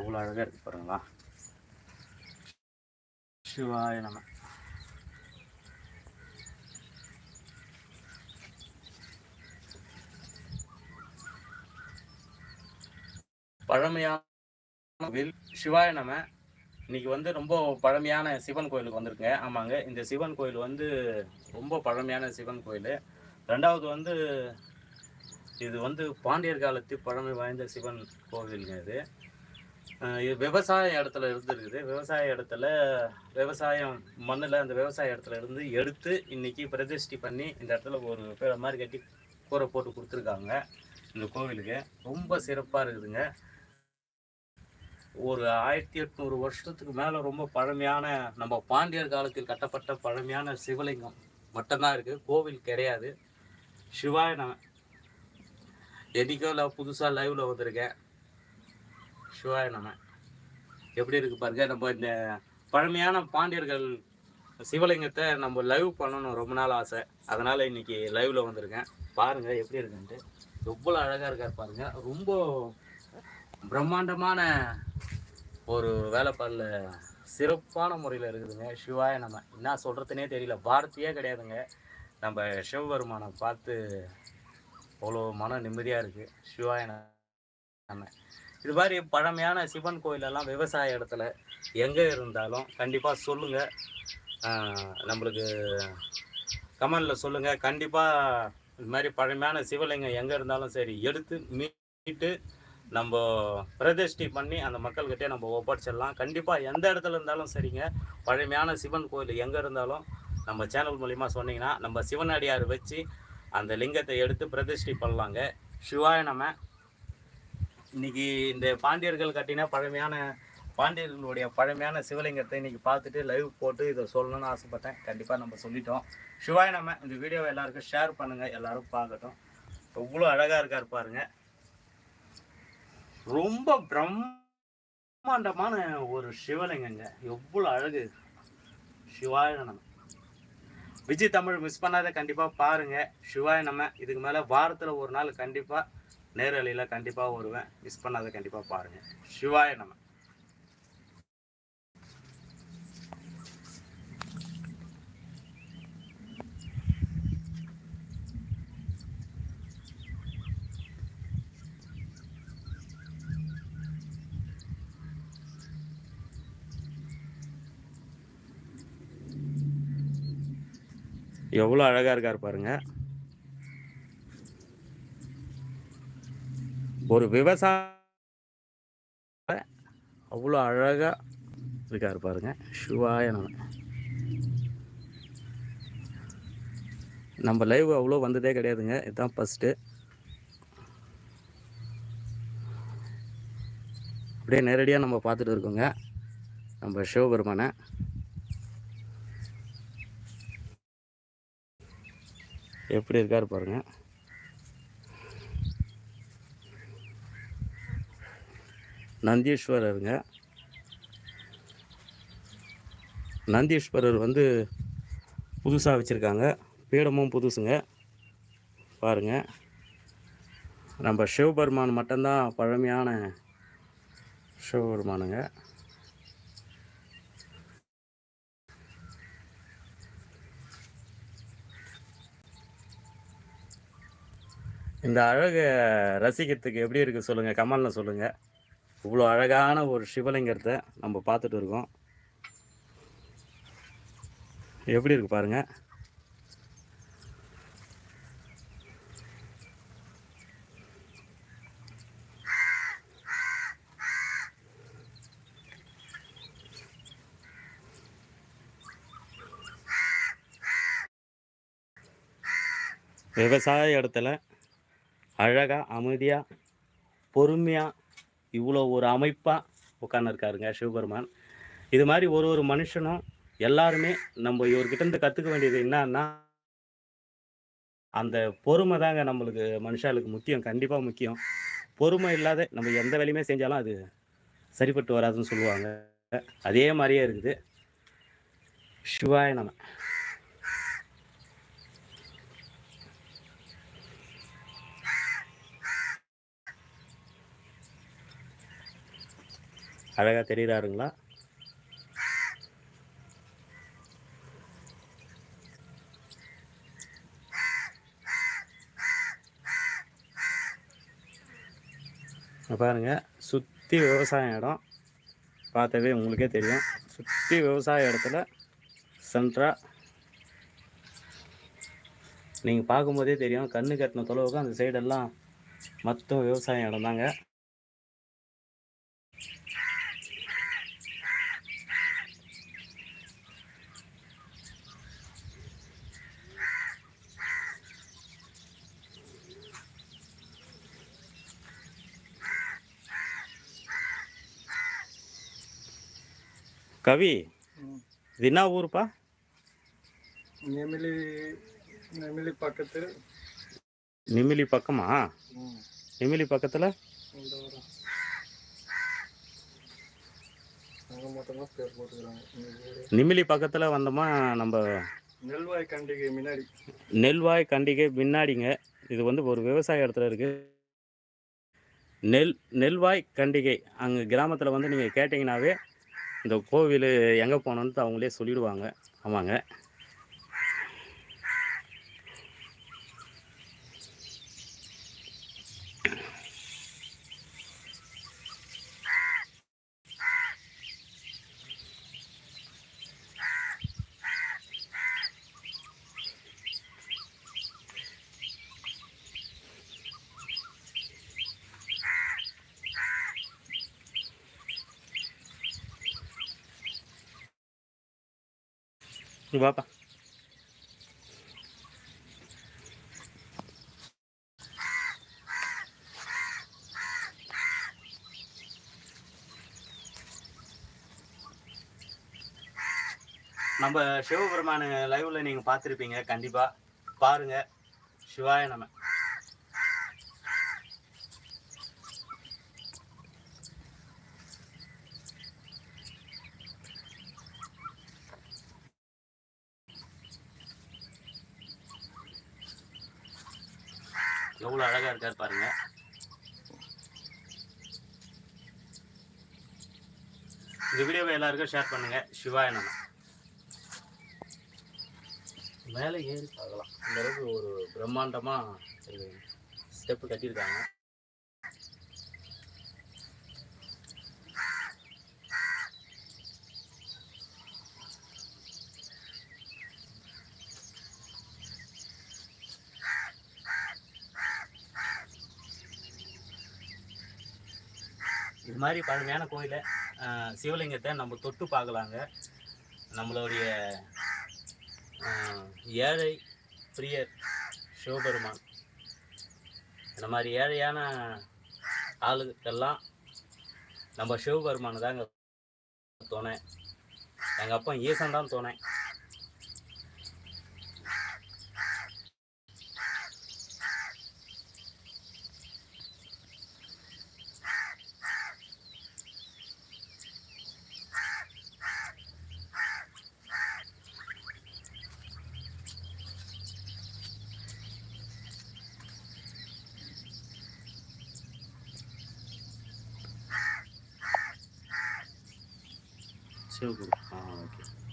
எவ்வளோ அழகாக இருக்குது பாருங்களா. சிவாய நம்ம பழமையான கோவில் சிவாய நம்ம இன்னைக்கு வந்து ரொம்ப பழமையான சிவன் கோயிலுக்கு வந்திருக்குங்க. ஆமாங்க இந்த சிவன் கோயில் வந்து ரொம்ப பழமையான சிவன் கோயில். ரெண்டாவது வந்து இது வந்து பாண்டியர் காலத்து பழமை வாய்ந்த சிவன் கோவிலுங்க இது. விவசாய இடத்துல இருந்துருக்குது. விவசாய இடத்துல விவசாயம் மண்ணில் அந்த விவசாய இடத்துல இருந்து எடுத்து இன்னைக்கு பிரதிஷ்டி பண்ணி இந்த இடத்துல ஒரு பேர மாதிரி கட்டி கூரை போட்டு கொடுத்துருக்காங்க. இந்த கோவிலுக்கு. ரொம்ப சிறப்பாக இருக்குதுங்க. ஒரு ஆயிரத்தி எட்நூறு வருஷத்துக்கு மேலே ரொம்ப பழமையான நம்ம பாண்டியர் காலத்தில் கட்டப்பட்ட பழமையான சிவலிங்கம் மட்டும்தான் இருக்குது கோவில் கிடையாது. சிவாய நான் என்னைக்கோ இல்லை புதுசாக லைவில் வந்திருக்கேன். சிவாய நம எப்படி இருக்கு பாருங்க நம்ம இந்த பழமையான பாண்டியர்கள் சிவலிங்கத்தை நம்ம லைவ் பண்ணணும் ரொம்ப நாள் ஆசை. அதனால் இன்னைக்கு லைவ்ல வந்திருக்கேன். பாருங்கள் எப்படி இருக்குன்ட்டு. எவ்வளோ அழகாக இருக்கார் பாருங்க. ரொம்ப பிரம்மாண்டமான ஒரு வேலைப்பாடில் சிறப்பான முறையில் இருக்குதுங்க சிவாய நம்ம என்ன சொல்கிறதுனே தெரியல. வார்த்தையே கிடையாதுங்க. நம்ம சிவபெருமானை பார்த்து அவ்வளோ மன நிம்மதியாக இருக்குது சிவாய நம்ம இது மாதிரி பழமையான சிவன் கோயிலெல்லாம் விவசாய இடத்துல எங்கே இருந்தாலும் கண்டிப்பாக சொல்லுங்கள் நம்மளுக்கு கமெண்டில் சொல்லுங்கள் கண்டிப்பாக இது மாதிரி பழமையான சிவலிங்கம் எங்கே இருந்தாலும் சரி எடுத்து மீட்டு நம்ம பிரதிஷ்டி பண்ணி அந்த மக்கள்கிட்டே நம்ம ஒப்படைச்சிடலாம். கண்டிப்பாக எந்த இடத்துல இருந்தாலும் சரிங்க. பழமையான சிவன் கோயில் எங்கே இருந்தாலும் நம்ம சேனல் மூலிமா சொன்னீங்கன்னா நம்ம சிவனடியார் வச்சு அந்த லிங்கத்தை எடுத்து பிரதிஷ்டி பண்ணலாங்க. சிவாய நம்ம இன்னைக்கு இந்த பாண்டியர்கள் கட்டின பழமையான பாண்டியர்களுடைய பழமையான சிவலிங்கத்தை இன்னைக்கு பார்த்துட்டு லைவ் போட்டு இதை சொல்லணும்னு ஆசைப்பட்டேன். கண்டிப்பாக நம்ம சொல்லிட்டோம். சிவாய் நம்ம இந்த வீடியோவை எல்லாருக்கும் ஷேர் பண்ணுங்கள் எல்லாரும் பார்க்கட்டும். எவ்வளோ அழகாக இருக்கார் பாருங்க. ரொம்ப பிரம்மாண்டமான ஒரு சிவலிங்கங்க. எவ்வளோ அழகு. சிவாய நம்ம விஜய் தமிழ் மிஸ் பண்ணாத கண்டிப்பாக பாருங்கள் சிவாய நம்ம இதுக்கு மேலே வாரத்தில் ஒரு நாள் கண்டிப்பாக நேரலையில் கண்டிப்பாக வருவேன். மிஸ் பண்ணாத கண்டிப்பாக பாருங்க. சிவாய நம்ம எவ்வளோ அழகாக இருக்கார் பாருங்க. ஒரு விவசாய அவ்வளோ அழகாக இருக்காரு பாருங்க. சிவாய நம்ம லைவ் அவ்வளோ வந்ததே கிடையாதுங்க. இதுதான் ஃபஸ்ட்டு அப்படியே நேரடியாக நம்ம பார்த்துட்டு இருக்கோங்க. நம்ம சிவபெருமானை. எப்படி இருக்காரு பாருங்க. நந்தீஸ்வரருங்க. நந்தீஸ்வரர் வந்து புதுசாக வச்சுருக்காங்க. பீடமும் புதுசுங்க. பாருங்கள் நம்ம சிவபெருமான் மட்டும்தான் பழமையான சிவபெருமானுங்க. இந்த அழகை ரசிக்கிறதுக்கு எப்படி இருக்குது சொல்லுங்கள் கமலில் சொல்லுங்கள் இவ்வளோ அழகான ஒரு சிவலிங்கத்தை நம்ம பார்த்துட்டு இருக்கோம். எப்படி இருக்கு பாருங்க. விவசாய இடத்துல அழகாக அமைதியாக பொறுமையாக இவ்வளோ ஒரு அமைப்பாக உட்காந்துருக்காருங்க சிவபெருமான். இது மாதிரி ஒரு ஒரு மனுஷனும் எல்லாருமே நம்ம இவர்கிட்ட இருந்து கற்றுக்க வேண்டியது என்னன்னா அந்த பொறுமை தாங்க நம்மளுக்கு மனுஷாளுக்கு முக்கியம் கண்டிப்பாக முக்கியம். பொறுமை இல்லாத நம்ம எந்த வேலையுமே செஞ்சாலும் அது சரிப்பட்டு வராதுன்னு சொல்லுவாங்க. அதே மாதிரியே இருக்குது. சிவாய நம. அழகாக தெரிகிறாருங்களா பாருங்கள் பாருங்க சுற்றி விவசாய இடம். பார்த்தாவே உங்களுக்கே தெரியும். சுற்றி விவசாய இடத்துல சென்ட்ராக நீங்கள் பார்க்கும்போதே தெரியும். கண்ணு கட்டின தொலைவுக்கு அந்த சைடெல்லாம் மொத்தம் விவசாயம் இடம் தாங்க கவி இது என்ன ஊருப்பா? நெமிலி நெமிலி பக்கத்தில்? இந்த அங்கே பேர் போட்டுக்கிறாங்க. இந்த ஊரு. நிமிலி பக்கத்தில் வந்தோமா நம்ம? நெல்வாய் கண்டிகை முன்னாடி. நெல்வாய் கண்டிகை பின்னாடிங்க. இது வந்து ஒரு விவசாய இடத்துல இருக்குது நெல் நெல்வாய் கண்டிகை. அங்கே கிராமத்தில் வந்து நீங்கள் கேட்டிங்கனாவே இந்த கோவில் எங்கே போகணுன்ட்டு அவங்களே சொல்லிவிடுவாங்க ஆமாங்க. இங்க வாப்பா நம்ம சிவபெருமானு லைவ்ல நீங்க பார்த்துருப்பீங்க கண்டிப்பா. பாருங்க. சிவாய நம்ம எவ்வளோ அழகாக இருக்கார் பாருங்க. இந்த வீடியோவை எல்லாருக்கும் ஷேர் பண்ணுங்க. சிவாய நம்ம மேலே ஏறி பார்க்கலாம். இந்த அளவுக்கு ஒரு பிரம்மாண்டமாக ஸ்டெப்பு கட்டியிருக்காங்க. இது மாதிரி பழமையான கோயிலை சிவலிங்கத்தை நம்ம தொட்டு பார்க்கலாங்க. நம்மளுடைய ஏழை பிரியர் சிவபெருமான். இந்த மாதிரி ஏழையான ஆளுக்கெல்லாம் நம்ம சிவபெருமானு தாங்க துணை. எங்கள் அப்பா ஈசன் தான் துணை. seu grupo. Ah.